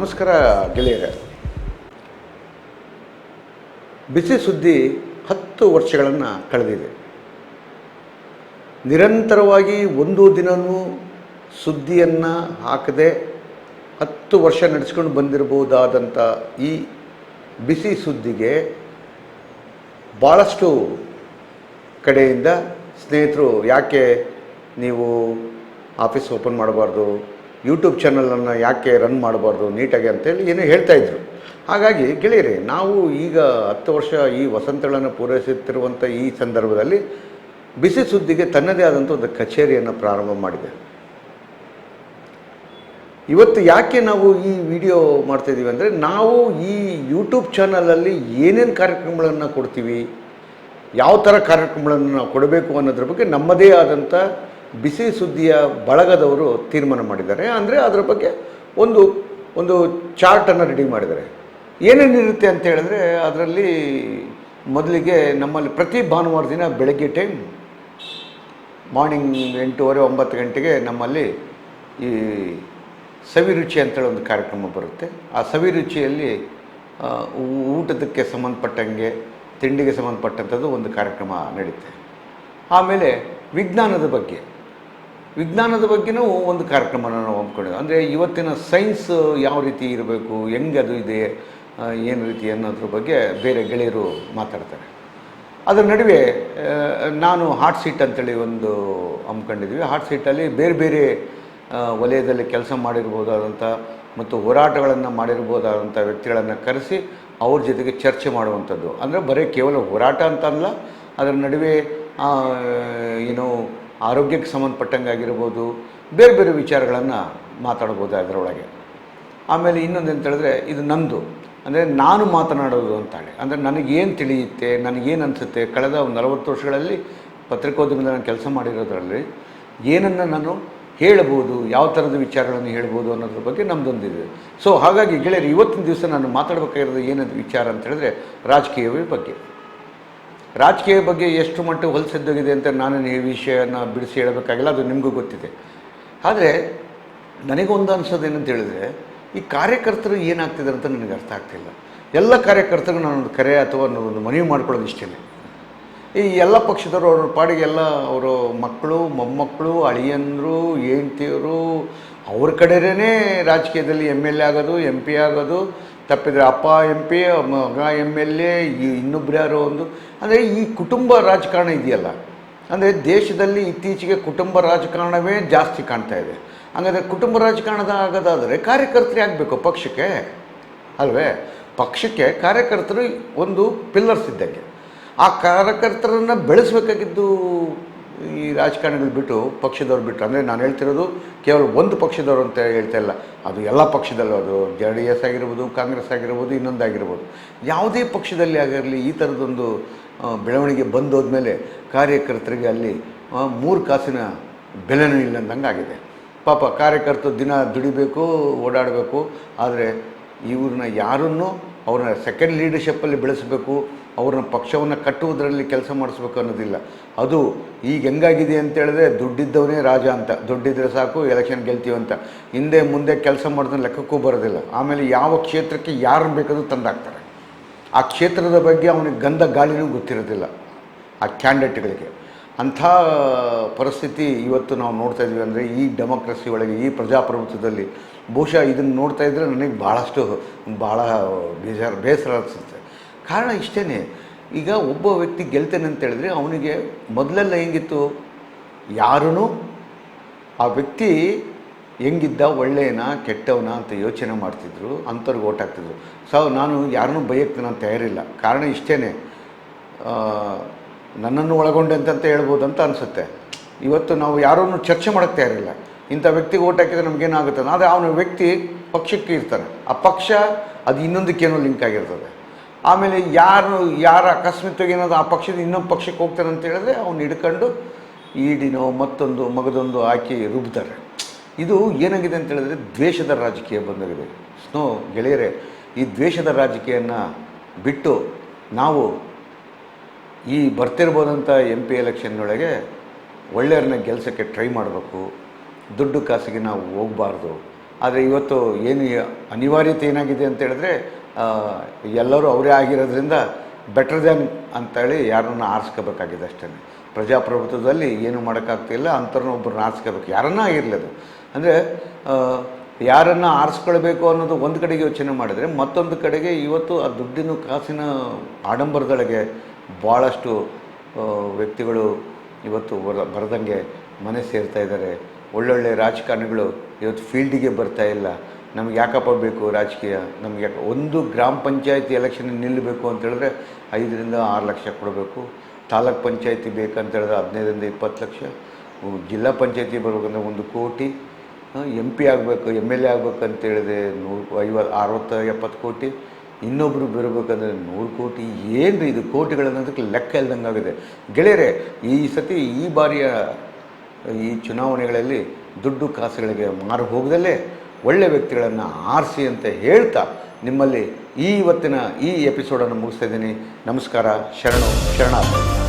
ನಮಸ್ಕಾರ ಗೆಳೆಯರೆ. ಬಿಸಿ ಸುದ್ದಿ ಹತ್ತು ವರ್ಷಗಳನ್ನು ಕಳೆದಿದೆ. ನಿರಂತರವಾಗಿ ಒಂದು ದಿನವೂ ಸುದ್ದಿಯನ್ನು ಹಾಕದೆ ಹತ್ತು ವರ್ಷ ನಡೆಸ್ಕೊಂಡು ಬಂದಿರಬಹುದಾದಂಥ ಈ ಬಿಸಿ ಸುದ್ದಿಗೆ ಭಾಳಷ್ಟು ಕಡೆಯಿಂದ ಸ್ನೇಹಿತರು, ಯಾಕೆ ನೀವು ಆಫೀಸ್ ಓಪನ್ ಮಾಡಬಾರ್ದು? ಯೂಟ್ಯೂಬ್ ಚಾನಲನ್ನು ಯಾಕೆ ರನ್ ಮಾಡಬಾರ್ದು ನೀಟಾಗಿ ಅಂತೇಳಿ ಏನೋ ಹೇಳ್ತಾಯಿದ್ರು ಹಾಗಾಗಿ ಗೆಳೆಯರೆ, ನಾವು ಈಗ ಹತ್ತು ವರ್ಷ ಈ ವಸಂತಗಳನ್ನು ಪೂರೈಸುತ್ತಿರುವಂಥ ಈ ಸಂದರ್ಭದಲ್ಲಿ ಬಿಸಿ ಸುದ್ದಿಗೆ ತನ್ನದೇ ಆದಂಥ ಒಂದು ಕಚೇರಿಯನ್ನು ಪ್ರಾರಂಭ ಮಾಡಿದೆ. ಇವತ್ತು ಯಾಕೆ ನಾವು ಈ ವಿಡಿಯೋ ಮಾಡ್ತಾಯಿದ್ದೀವಿ ಅಂದರೆ, ನಾವು ಈ ಯೂಟ್ಯೂಬ್ ಚಾನಲಲ್ಲಿ ಏನೇನು ಕಾರ್ಯಕ್ರಮಗಳನ್ನು ಕೊಡ್ತೀವಿ, ಯಾವ ಥರ ಕಾರ್ಯಕ್ರಮಗಳನ್ನು ನಾವು ಕೊಡಬೇಕು ಅನ್ನೋದ್ರ ಬಗ್ಗೆ ನಮ್ಮದೇ ಆದಂಥ ಬಿಸಿ ಸುದ್ದಿಯ ಬಳಗದವರು ತೀರ್ಮಾನ ಮಾಡಿದ್ದಾರೆ. ಅಂದರೆ ಅದರ ಬಗ್ಗೆ ಒಂದು ಒಂದು ಚಾರ್ಟನ್ನು ರೆಡಿ ಮಾಡಿದ್ದಾರೆ. ಏನೇನಿರುತ್ತೆ ಅಂತ ಹೇಳಿದ್ರೆ ಅದರಲ್ಲಿ ಮೊದಲಿಗೆ ನಮ್ಮಲ್ಲಿ ಪ್ರತಿ ಭಾನುವಾರ ದಿನ ಬೆಳಗ್ಗೆ ಟೈಮ್ ಮಾರ್ನಿಂಗ್ ಎಂಟೂವರೆ, ಒಂಬತ್ತು ಗಂಟೆಗೆ ನಮ್ಮಲ್ಲಿ ಈ ಸವಿರುಚಿ ಅಂತೇಳಿ ಒಂದು ಕಾರ್ಯಕ್ರಮ ಬರುತ್ತೆ. ಆ ಸವಿರುಚಿಯಲ್ಲಿ ಊಟದಕ್ಕೆ ಸಂಬಂಧಪಟ್ಟಂಗೆ, ತಿಂಡಿಗೆ ಸಂಬಂಧಪಟ್ಟಂಥದ್ದು ಒಂದು ಕಾರ್ಯಕ್ರಮ ನಡೆಯುತ್ತೆ ಆಮೇಲೆ ವಿಜ್ಞಾನದ ಬಗ್ಗೆ. ವಿಜ್ಞಾನದ ಬಗ್ಗೆನೂ ಒಂದು ಕಾರ್ಯಕ್ರಮನ ನಾವು ಹಮ್ಮಿಕೊಂಡಿದ್ವಿ ಅಂದರೆ ಇವತ್ತಿನ ಸೈನ್ಸ್ ಯಾವ ರೀತಿ ಇರಬೇಕು, ಹೆಂಗೆ ಅದು ಇದೆ ಏನು ರೀತಿ ಅನ್ನೋದ್ರ ಬಗ್ಗೆ ಬೇರೆ ಗೆಳೆಯರು ಮಾತಾಡ್ತಾರೆ. ಅದರ ನಡುವೆ ನಾನು ಹಾಟ್ ಸೀಟ್ ಅಂತೇಳಿ ಒಂದು ಹಮ್ಮಿಕೊಂಡಿದ್ವಿ ಹಾಟ್ ಸೀಟಲ್ಲಿ ಬೇರೆ ಬೇರೆ ವಲಯದಲ್ಲಿ ಕೆಲಸ ಮಾಡಿರ್ಬೋದಾದಂಥ ಮತ್ತು ಹೋರಾಟಗಳನ್ನು ಮಾಡಿರ್ಬೋದಾದಂಥ ವ್ಯಕ್ತಿಗಳನ್ನು ಕರೆಸಿ ಅವ್ರ ಜೊತೆಗೆ ಚರ್ಚೆ ಮಾಡುವಂಥದ್ದು. ಅಂದರೆ ಬರೀ ಕೇವಲ ಹೋರಾಟ ಅಂತಲ್ಲ, ಅದರ ನಡುವೆ ಏನು ಆರೋಗ್ಯಕ್ಕೆ ಸಂಬಂಧಪಟ್ಟಂಗೆ ಆಗಿರ್ಬೋದು, ಬೇರೆ ಬೇರೆ ವಿಚಾರಗಳನ್ನು ಮಾತಾಡ್ಬೋದು ಅದರೊಳಗೆ ಆಮೇಲೆ ಇನ್ನೊಂದು ಅಂತ ಹೇಳಿದ್ರೆ, ಇದು ನಂದು. ಅಂದರೆ ನಾನು ಮಾತನಾಡೋದು ಅಂತಾಳೆ ಅಂದರೆ ನನಗೇನು ತಿಳಿಯುತ್ತೆ ನನಗೇನು ಅನಿಸುತ್ತೆ ಕಳೆದ ಒಂದು ನಲವತ್ತು ವರ್ಷಗಳಲ್ಲಿ, ಪತ್ರಿಕೋದ್ಯಮದಲ್ಲಿ ನಾನು ಕೆಲಸ ಮಾಡಿರೋದ್ರಲ್ಲಿ ಏನನ್ನು ನಾನು ಹೇಳ್ಬೋದು ಯಾವ ಥರದ ವಿಚಾರಗಳನ್ನು ಹೇಳ್ಬೋದು ಅನ್ನೋದ್ರ ಬಗ್ಗೆ ನಮ್ಮದೊಂದಿದೆ ಸೊ ಹಾಗಾಗಿ ಗೆಳೆಯರು, ಇವತ್ತಿನ ದಿವಸ ನಾನು ಮಾತಾಡಬೇಕಾಗಿರೋದು ಏನದು ವಿಚಾರ ಅಂತ ಹೇಳಿದ್ರೆ, ರಾಜಕೀಯವೇ ಬಗ್ಗೆ. ರಾಜಕೀಯ ಬಗ್ಗೆ ಎಷ್ಟು ಮಟ್ಟ ಹೊಲಸಿದ್ದೋಗಿದೆ ಅಂತ ನಾನು ಈ ವಿಷಯನ ಬಿಡಿಸಿ ಹೇಳಬೇಕಾಗಿಲ್ಲ, ಅದು ನಿಮಗೂ ಗೊತ್ತಿದೆ. ಆದರೆ ನನಗೊಂದು ಅನಿಸೋದು ಏನಂತ ಹೇಳಿದ್ರೆ, ಈ ಕಾರ್ಯಕರ್ತರು ಏನಾಗ್ತಿದ್ದಾರೆ ಅಂತ ನನಗೆ ಅರ್ಥ ಆಗ್ತಿಲ್ಲ. ಎಲ್ಲ ಕಾರ್ಯಕರ್ತರಿಗೂ ನಾನೊಂದು ಕರೆ ಅಥವಾ ಒಂದು ಮನವಿ ಮಾಡ್ಕೊಳ್ಳೋದು ಇಷ್ಟೇ ಈ ಎಲ್ಲ ಪಕ್ಷದವರು ಅವ್ರ ಪಾಡಿಗೆ ಎಲ್ಲ ಅವರು ಮಕ್ಕಳು, ಮೊಮ್ಮಕ್ಕಳು, ಅಳಿಯಂದರು ಹೆಂಡ್ತಿಯವರು ಅವ್ರ ಕಡೆನೇ ರಾಜಕೀಯದಲ್ಲಿ ಎಂ ಎಲ್ ಎ ಆಗೋದು, ಎಂ ಪಿ ಆಗೋದು, ತಪ್ಪಿದರೆ ಅಪ್ಪ, ಎಂ ಪಿ ಮಗ ಎಂ ಎಲ್ ಎ ಇನ್ನೊಬ್ರು ಯಾರೋ ಒಂದು ಅಂದರೆ ಈ ಕುಟುಂಬ ರಾಜಕಾರಣ ಇದೆಯಲ್ಲ, ಅಂದರೆ ದೇಶದಲ್ಲಿ ಇತ್ತೀಚೆಗೆ ಕುಟುಂಬ ರಾಜಕಾರಣವೇ ಜಾಸ್ತಿ ಕಾಣ್ತಾ ಇದೆ. ಹಾಗಾದರೆ ಕುಟುಂಬ ರಾಜಕಾರಣದ ಆಗೋದಾದರೆ ಕಾರ್ಯಕರ್ತರು ಆಗಬೇಕು ಪಕ್ಷಕ್ಕೆ, ಅಲ್ವೇ? ಪಕ್ಷಕ್ಕೆ ಕಾರ್ಯಕರ್ತರು ಒಂದು ಪಿಲ್ಲರ್ಸ್ ಇದ್ದಂಗೆ. ಆ ಕಾರ್ಯಕರ್ತರನ್ನು ಬೆಳೆಸಬೇಕಾಗಿದ್ದು ಈ ರಾಜಕಾರಣಿಗಳು ಬಿಟ್ಟು ಪಕ್ಷದವ್ರು ಬಿಟ್ಟು, ಅಂದರೆ ನಾನು ಹೇಳ್ತಿರೋದು ಕೇವಲ ಒಂದು ಪಕ್ಷದವರು ಅಂತ ಹೇಳ್ತಾ ಇಲ್ಲ. ಅದು ಎಲ್ಲ ಪಕ್ಷದಲ್ಲೂ ಅದು ಜೆ ಡಿ ಎಸ್ ಆಗಿರ್ಬೋದು, ಕಾಂಗ್ರೆಸ್ ಆಗಿರ್ಬೋದು, ಇನ್ನೊಂದಾಗಿರ್ಬೋದು. ಯಾವುದೇ ಪಕ್ಷದಲ್ಲಿ ಆಗಿರಲಿ, ಈ ಥರದೊಂದು ಬೆಳವಣಿಗೆ ಬಂದೋದ ಮೇಲೆ ಕಾರ್ಯಕರ್ತರಿಗೆ ಅಲ್ಲಿ ಮೂರು ಕಾಸಿನ ಬೆಲೆನೂ ಇಲ್ಲಂದಂಗೆ ಆಗಿದೆ. ಪಾಪ ಕಾರ್ಯಕರ್ತರು ದಿನ ದುಡಿಬೇಕು, ಓಡಾಡಬೇಕು, ಆದರೆ ಇವ್ರನ್ನ ಯಾರನ್ನು ಅವ್ರನ್ನ ಸೆಕೆಂಡ್ ಲೀಡರ್ಶಿಪ್ಪಲ್ಲಿ ಬೆಳೆಸಬೇಕು ಅವ್ರನ್ನ ಪಕ್ಷವನ್ನು ಕಟ್ಟುವುದರಲ್ಲಿ ಕೆಲಸ ಮಾಡಿಸ್ಬೇಕು ಅನ್ನೋದಿಲ್ಲ. ಅದು ಈಗ ಹೆಂಗಾಗಿದೆ ಅಂತ ಹೇಳಿದ್ರೆ ದುಡ್ಡಿದ್ದವನೇ ರಾಜ ಅಂತ. ದುಡ್ಡಿದ್ರೆ ಸಾಕು ಎಲೆಕ್ಷನ್ ಗೆಲ್ತೀವಿ ಅಂತ. ಹಿಂದೆ ಮುಂದೆ ಕೆಲಸ ಮಾಡೋದನ್ನ ಲೆಕ್ಕಕ್ಕೂ ಬರೋದಿಲ್ಲ. ಆಮೇಲೆ ಯಾವ ಕ್ಷೇತ್ರಕ್ಕೆ ಯಾರನ್ನು ಬೇಕಾದ್ರೂ ತಂದಾಕ್ತಾರೆ. ಆ ಕ್ಷೇತ್ರದ ಬಗ್ಗೆ ಅವನಿಗೆ ಗಂಧ ಗಾಳಿನೂ ಗೊತ್ತಿರೋದಿಲ್ಲ ಆ ಕ್ಯಾಂಡಿಡೇಟ್ಗಳಿಗೆ ಅಂಥ ಪರಿಸ್ಥಿತಿ ಇವತ್ತು ನಾವು ನೋಡ್ತಾ ಇದ್ದೀವಿ ಅಂದರೆ ಈ ಡೆಮೋಕ್ರಸಿ ಒಳಗೆ, ಈ ಪ್ರಜಾಪ್ರಭುತ್ವದಲ್ಲಿ ಬಹುಶಃ ಇದನ್ನು ನೋಡ್ತಾ ಇದ್ದರೆ ನನಗೆ ಭಾಳಷ್ಟು ಭಾಳ ಬೇಜಾರು, ಬೇಸರ ಅನಿಸುತ್ತೆ. ಕಾರಣ ಇಷ್ಟೇ ಈಗ ಒಬ್ಬ ವ್ಯಕ್ತಿ ಗೆಲ್ತೇನೆ ಅಂತ ಹೇಳಿದ್ರೆ ಅವನಿಗೆ ಮೊದಲೆಲ್ಲ ಹೆಂಗಿತ್ತು? ಯಾರೂ ಆ ವ್ಯಕ್ತಿ ಹೆಂಗಿದ್ದ, ಒಳ್ಳೆಯನ, ಕೆಟ್ಟವನ ಅಂತ ಯೋಚನೆ ಮಾಡ್ತಿದ್ರು, ಅಂಥವ್ರಿಗೆ ಓಟ್ ಹಾಕ್ತಿದ್ರು. ಸೊ ನಾನು ಯಾರನ್ನೂ ಬೈಯಕ್ಕೆ ನಾನು ತಯಾರಿಲ್ಲ. ಕಾರಣ ಇಷ್ಟೇ ನನ್ನನ್ನು ಒಳಗೊಂಡೆ ಅಂತಂತ ಹೇಳ್ಬೋದು ಅಂತ ಅನಿಸುತ್ತೆ. ಇವತ್ತು ನಾವು ಯಾರನ್ನು ಚರ್ಚೆ ಮಾಡೋಕ್ಕೆ ತಯಾರಿಲ್ಲ. ಇಂಥ ವ್ಯಕ್ತಿಗೆ ಓಟ್ ಹಾಕಿದ್ರೆ ನಮಗೇನಾಗುತ್ತೆ ಆದರೆ ಅವನ ವ್ಯಕ್ತಿ ಪಕ್ಷಕ್ಕೆ ಇರ್ತಾನೆ. ಆ ಪಕ್ಷ ಅದು ಇನ್ನೊಂದಕ್ಕೇನೋ ಲಿಂಕ್ ಆಗಿರ್ತದೆ. ಆಮೇಲೆ ಯಾರು ಯಾರು ಅಕಸ್ಮಾತ್ತಾಗಿ ಏನಾದ್ರು ಆ ಪಕ್ಷದ ಇನ್ನೊಂದು ಪಕ್ಷಕ್ಕೆ ಹೋಗ್ತಾರೆ ಅಂತ ಹೇಳಿದ್ರೆ ಅವ್ನು ಹಿಡ್ಕೊಂಡು ಈಡಿನೋ ಮತ್ತೊಂದು ಮಗದೊಂದು ಹಾಕಿ ರುಬ್ತಾರೆ. ಇದು ಏನಾಗಿದೆ ಅಂತ ಹೇಳಿದ್ರೆ ದ್ವೇಷದ ರಾಜಕೀಯ ಬಂದಾಗಿದೆ. ಸ್ನೋ, ಗೆಳೆಯರೆ, ಈ ದ್ವೇಷದ ರಾಜಕೀಯನ ಬಿಟ್ಟು ನಾವು ಈ ಬರ್ತಿರ್ಬೋದಂಥ ಎಂ ಪಿ ಎಲೆಕ್ಷನ್ನೊಳಗೆ ಒಳ್ಳೆಯವ್ರನ್ನ ಗೆಲ್ಸೋಕ್ಕೆ ಟ್ರೈ ಮಾಡಬೇಕು. ದುಡ್ಡು ಕಾಸಿಗೆ ನಾವು ಹೋಗಬಾರ್ದು. ಆದರೆ ಇವತ್ತು ಏನು ಅನಿವಾರ್ಯತೆ ಏನಾಗಿದೆ ಅಂತ ಹೇಳಿದ್ರೆ ಎಲ್ಲರೂ ಅವರೇ ಆಗಿರೋದ್ರಿಂದ ಬೆಟರ್ ದೆನ್ ಅಂತೇಳಿ ಯಾರನ್ನ ಆರಿಸ್ಕೋಬೇಕಾಗಿದೆ ಅಷ್ಟೇ ಪ್ರಜಾಪ್ರಭುತ್ವದಲ್ಲಿ ಏನು ಮಾಡೋಕ್ಕಾಗ್ತಿಲ್ಲ, ಅಂಥವ್ರನ್ನ ಒಬ್ಬರನ್ನ ಆರಿಸ್ಕೋಬೇಕು. ಯಾರನ್ನ ಆಗಿರಲಿ ಅದು. ಅಂದರೆ ಯಾರನ್ನು ಆರಿಸ್ಕೊಳ್ಬೇಕು ಅನ್ನೋದು ಒಂದು ಕಡೆಗೆ ಯೋಚನೆ ಮಾಡಿದರೆ, ಮತ್ತೊಂದು ಕಡೆಗೆ ಇವತ್ತು ಆ ದುಡ್ಡಿನ ಕಾಸಿನ ಆಡಂಬರಗಳಿಗೆ ಭಾಳಷ್ಟು ವ್ಯಕ್ತಿಗಳು ಇವತ್ತು ಬರ, ಬರದಂಗೆ ಮನೆ ಸೇರ್ತಾ ಇದ್ದಾರೆ. ಒಳ್ಳೊಳ್ಳೆ ರಾಜಕಾರಣಿಗಳು ಇವತ್ತು ಫೀಲ್ಡಿಗೆ ಬರ್ತಾ ಇಲ್ಲ. ನಮ್ಗೆ ಯಾಕಪ್ಪ ಬೇಕು ರಾಜಕೀಯ? ನಮ್ಗೆ ಯಾಕೆ ಒಂದು ಗ್ರಾಮ ಪಂಚಾಯತಿ ಎಲೆಕ್ಷನ್ ನಿಲ್ಲಬೇಕು ಅಂತ ಹೇಳಿದ್ರೆ ಐದರಿಂದ ಆರು ಲಕ್ಷ ಕೊಡಬೇಕು. ತಾಲೂಕ್ ಪಂಚಾಯತಿ ಬೇಕಂತ ಹೇಳಿದ್ರೆ ಹದಿನೈದರಿಂದ ಇಪ್ಪತ್ತು ಲಕ್ಷ. ಜಿಲ್ಲಾ ಪಂಚಾಯತಿ ಬರ್ಬೇಕಂದ್ರೆ ಒಂದು ಕೋಟಿ. ಎಂ ಪಿ ಆಗಬೇಕು ಎಂ ಎಲ್ ಎ ಆಗಬೇಕು ಅಂತ ಹೇಳಿದ್ರೆ ನೂರು ಐವತ್ತು ಅರವತ್ತು, ಎಪ್ಪತ್ತು ಕೋಟಿ. ಇನ್ನೊಬ್ಬರು ಬರಬೇಕಂದ್ರೆ ನೂರು ಕೋಟಿ. ಏನು ಇದು ಕೋಟಿಗಳನ್ನೋದಕ್ಕೆ ಲೆಕ್ಕ ಇಲ್ದಂಗೆ ಆಗಿದೆ. ಗೆಳೆಯರೆ, ಈ ಸತಿ ಈ ಬಾರಿಯ ಈ ಚುನಾವಣೆಗಳಲ್ಲಿ ದುಡ್ಡು ಕಾಸುಗಳಿಗೆ ಮಾರು ಹೋಗದಲ್ಲೇ ಒಳ್ಳೆ ವ್ಯಕ್ತಿಗಳನ್ನು ಆರಿಸಿ ಅಂತ ಹೇಳ್ತಾ ನಿಮ್ಮಲ್ಲಿ ಈ ಇವತ್ತಿನ ಈ ಎಪಿಸೋಡನ್ನು ಮುಗಿಸ್ತಾ ಇದ್ದೀನಿ. ನಮಸ್ಕಾರ, ಶರಣು, ಶರಣಾರ್ಥಿ.